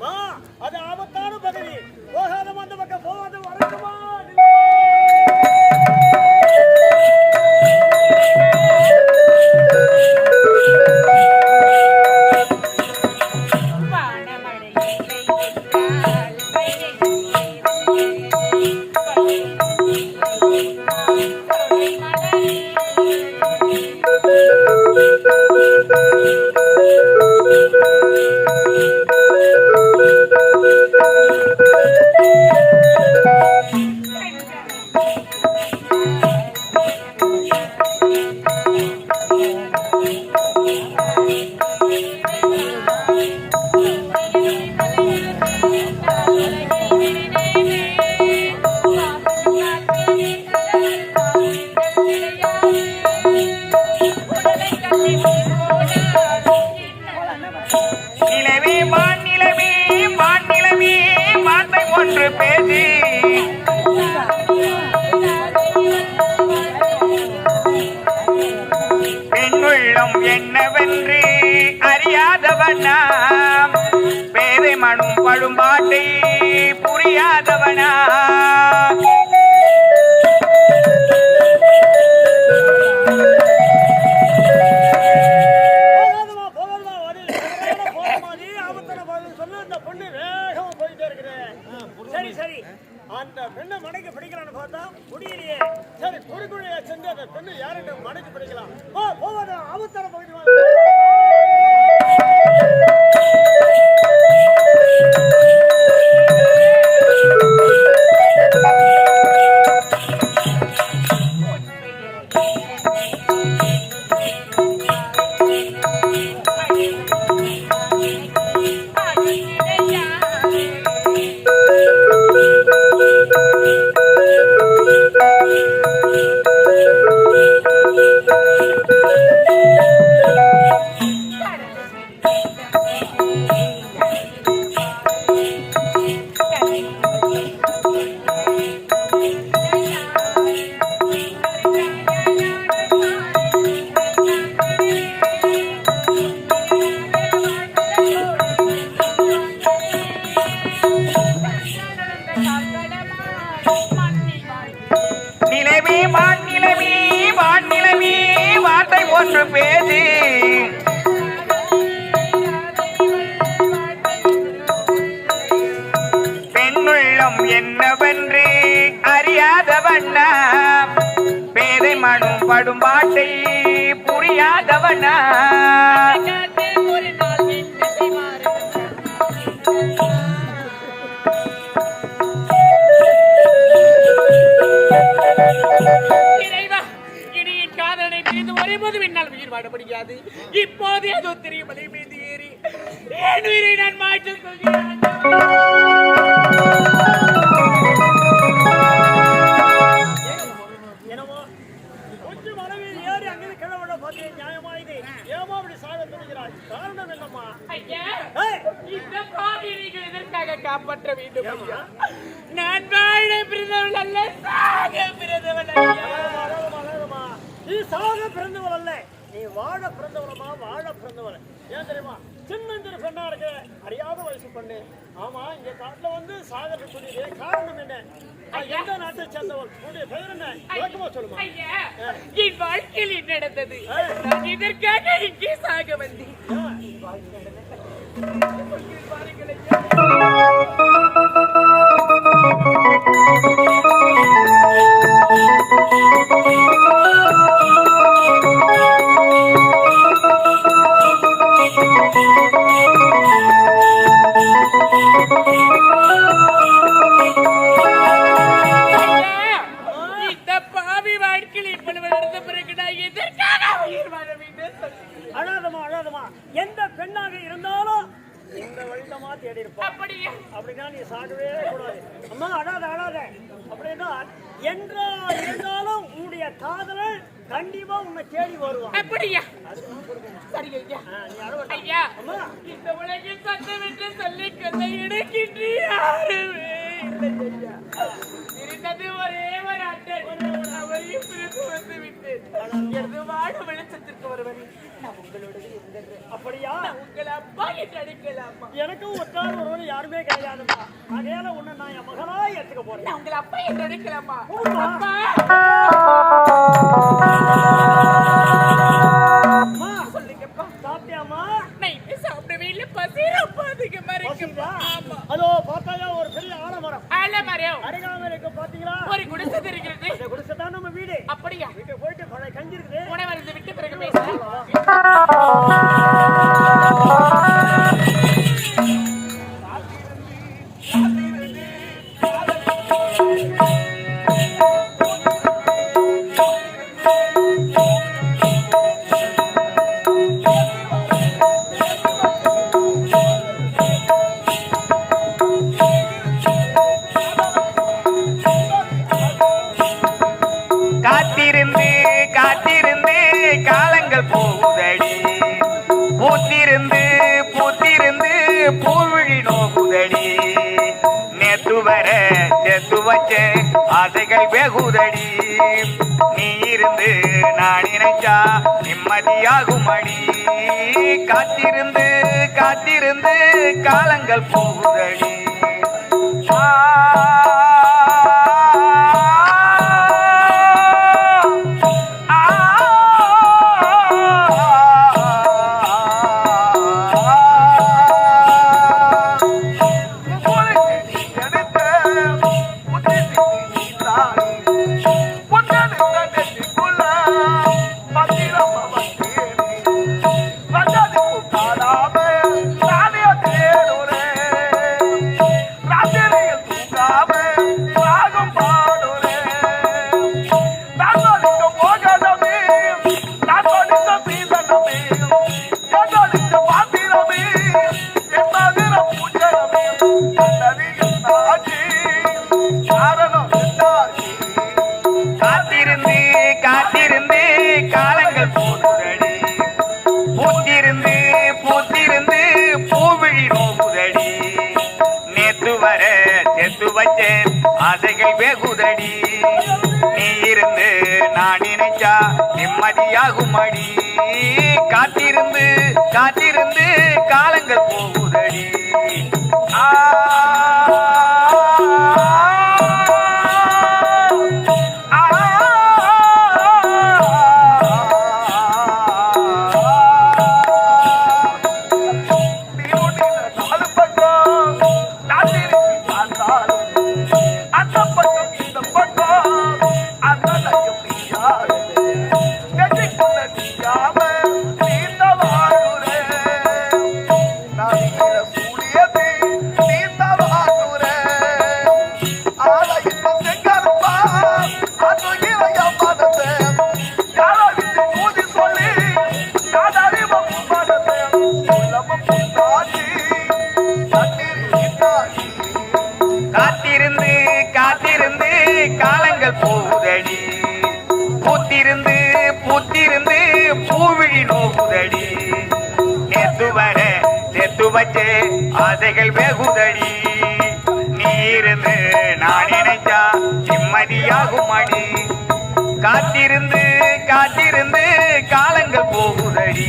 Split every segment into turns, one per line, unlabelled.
બા અને આ બતાડો ભગરી. ઓહ பேதை
படும் பாட்டை புரியாதவனா
இறைவா இனியின் ஒருபோது என்னால் உயிர் முடியாது. தெரியும் மலை மீது ஏறி. என் உயிரை நான் மாற்றிக் கொள்கிறேன். நான் வாழ பிறந்தவள் அல்ல சாக பிறந்தவள்
அழகமா, நீ சாக பிறந்தவள் அல்ல நீ வாழ பிறந்தவளமா வாழ பிறந்தவள் ஏன் தெரியுமா சின்னஞ்சிறு பெண்ணா இருக்க அறியாத வயசு பொண்ணு ஆமா இங்க காட்டுல வந்து சாகர் சொல்லிடு காரணம் என்ன எந்த நாட்டை சேர்ந்தவள் உன்னுடைய பெயர் என்ன விளக்கமா சொல்லுமா
என் வாழ்க்கையில் நடந்தது இதற்காக இங்கே சாக வந்தேன்
Thank you. எடுக்கின்ற யாருமே இருந்தது ஒரே ஒரு அண்ணன். அவரையும் பிரித்து வந்து விட்டேன். எனது வெளிச்சத்திற்கு வருவன் நான் உங்களோட இருந்தது.
அப்படியா?
உங்கள் அப்பா என்று அழைக்கலாமா?
எனக்கும் ஒற்றார் ஒருவர் யாருமே கிடையாதுப்பா. அதனால உன்னை நான் என் மகனா ஏத்துக்க போறேன்.
நான் உங்கள் அப்பா என்று. அப்பா!
பசிக்குதா?
ஆமா.
அதோ பார்த்தாயா ஒரு பெரிய ஆலமரம்.
ஆலமரம்.
அருகாமல் இருக்கு பாத்தீங்களா?
ஒரு குடிசை இருக்கிறது
துவச்ச ஆசைகள் வெகுதடி. நீ இருந்து நான் நினைச்சா நிம்மதியாகும் அடி காத்திருந்து காத்திருந்து காலங்கள் போகுதடி. ஆ ஆசைகள் பேகுதடி நீ இருந்து நான் நினைச்சா நிம்மதியாகும் அடி காத்திருந்து காத்திருந்து வச்சே ஆசைகள் வெகுதடி. நீ இருந்து நான் நினைச்சா நிம்மதியாகும் அடி காத்திருந்து காத்திருந்து காலங்கள் போகுதடி.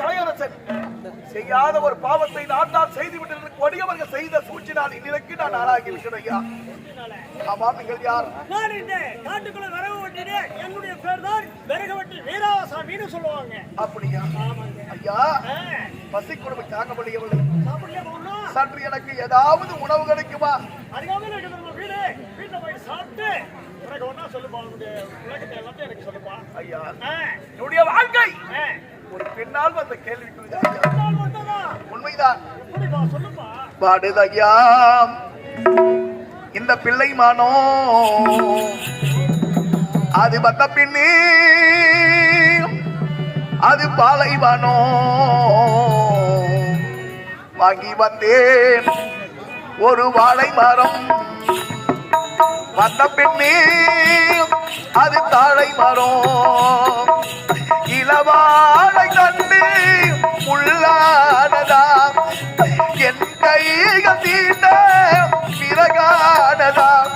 கலையரசன். செய்யாத ஒரு பாவத்தை நாட்டால் செய்து விட்டு கொடியவர்கள் செய்த சூழ்ச்சினால் இன்றைக்கு நான் ஆளாகி ஐயா ஆமாம் நீங்கள் யார்?
நான் இந்த காட்டுக்குள்ள விறகு வெட்டினே என்னுடைய பேர் தான் விறகு வெட்டி வீராசாமின்னு சொல்லுவாங்க.
அப்படியா? ஐயா பசி கொடுமை தாங்க முடியவில்லை சற்று எனக்கு ஏதாவது உணவு கிடைக்குமா?
எனக்கு நம்ம வீடு? வீட்டுல போய் சாப்பிட்டு உனக்கு ஒன்னா சொல்லுப்பா உன்னுடைய உலகத்தை எல்லாத்தையும் எனக்கு சொல்லுப்பா.
ஐயா என்னுடைய. பெண்ணால் வந்த
மட்டும்தா.
உண்மைதான்.
எப்படிப்பா சொல்லுப்பா
பாடுது ஐயா இந்த பிள்ளை மானோ. அது வந்த பின்னே அது பாலைவனோ வாங்கி வந்தேன். ஒரு வாழை மரம் வந்த பின்னே அது தாழை மரம். இளவாழை தீகம் கைகள் தீண்ட பிறகானதா?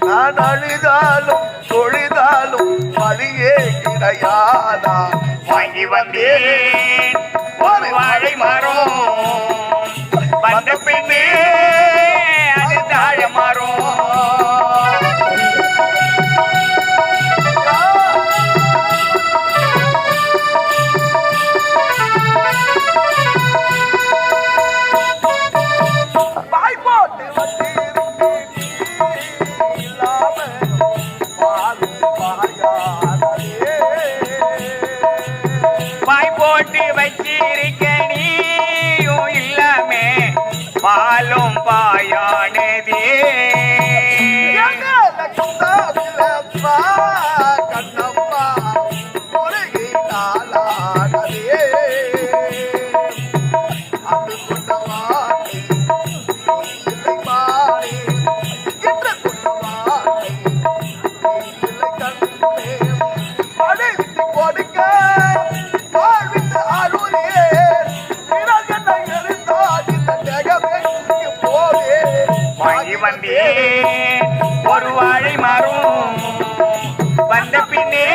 நான் அழுதாலும் தொழுதாலும் வழியே கிடையாதா?
வாங்கி வந்தேன். ஒரு வாழை மரம். வந்தேன் ஒரு வாழை மரம் வந்த பின்னே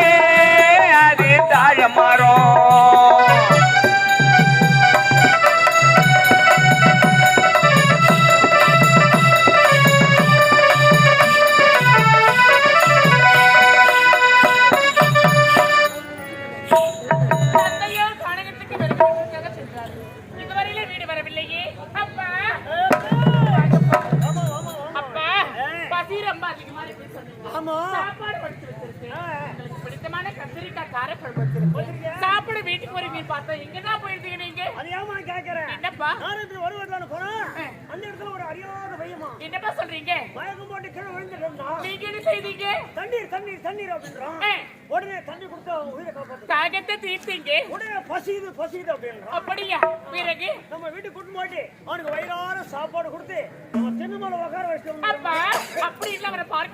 சாப்பிட வீட்டுக்கு வருவீங்கன்னு பார்த்தா எங்கதான் போயிருந்தீங்க நீங்க?
அது ஏமா கேக்குறேன்?
என்னப்பா?
நான் இப்படி வருவதான போறேன். அந்த இடத்துல ஒரு அறியாத பையமா
என்னப்பா சொல்றீங்க?
மயக்கம் போட்டு கீழே விழுந்துட்டு
நீங்க என்ன செய்தீங்க?
தண்ணீர் தண்ணீர் தண்ணீர் அப்படின்றான்.
ஆ,
உடனே தண்ணி கொடுத்து உயிரை காப்பாத்து
தாகத்தை தீர்த்தீங்க.
உடனே பசியுது பசியுது அப்படின்றான்.
அப்படியா? பிறகு?
நம்ம வீட்டுக்கு கூட்டு போட்டு அவனுக்கு வயிறார சாப்பாடு கொடுத்து நம்ம திண்ணமலை உட்கார வச்சுட்டு
அப்பா அப்படி இல்ல அவரை
வர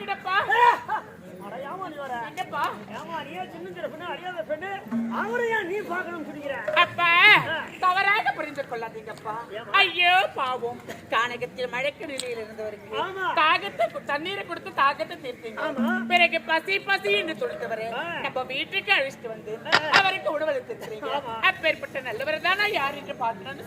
என்னப்பா
ஏமா நீ சின்ன பெண்ணு நீ பார்க்கணும்னு சொல்லிக்கிற
அப்பா தவறாக புரிந்து கொள்ளாதீங்கப்பா ஐயோ பாவம். கானகத்தில் மழைக்கு நிலையில் இருந்தவருக்கு. தாகத்தை தண்ணீரை கொடுத்து தாகத்தை தீர்த்தீங்க. பிறகு பசி பசி என்று துடித்தவரை. நம்ம வீட்டுக்கு அழைச்சிட்டு வந்து அவருக்கு உணவளித்திருக்கிறீங்க. அப்பேற்பட்ட நல்லவர் தானா யார் என்று பார்க்கணும்னு